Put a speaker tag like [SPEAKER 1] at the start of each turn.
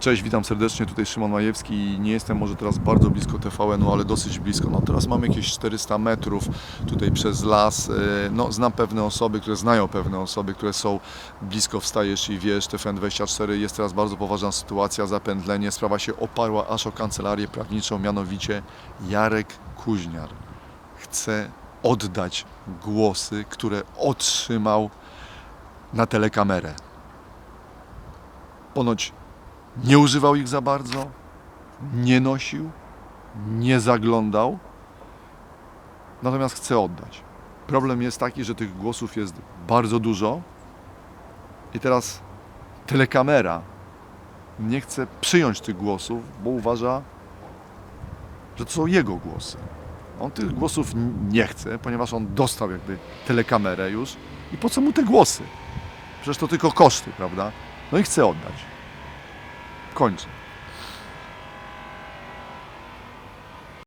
[SPEAKER 1] Cześć, witam serdecznie, tutaj Szymon Majewski. Nie jestem może teraz bardzo blisko TVN-u, ale dosyć blisko. No teraz mam jakieś 400 metrów tutaj przez las. E, No, znam pewne osoby, które znają pewne osoby, które są blisko wstajesz i wiesz, TVN24 jest teraz bardzo poważna sytuacja, zapędlenie. Sprawa się oparła aż o kancelarię prawniczą, mianowicie Jarek Kuźniar chce oddać głosy, które otrzymał na telekamerę. Ponoć nie używał ich za bardzo, nie nosił, nie zaglądał, natomiast chce oddać. Problem jest taki, że tych głosów jest bardzo dużo i teraz telekamera nie chce przyjąć tych głosów, bo uważa, że to są jego głosy. On tych głosów nie chce, ponieważ on dostał jakby telekamerę już i po co mu te głosy? Przecież to tylko koszty, prawda? No i chce oddać. Coins.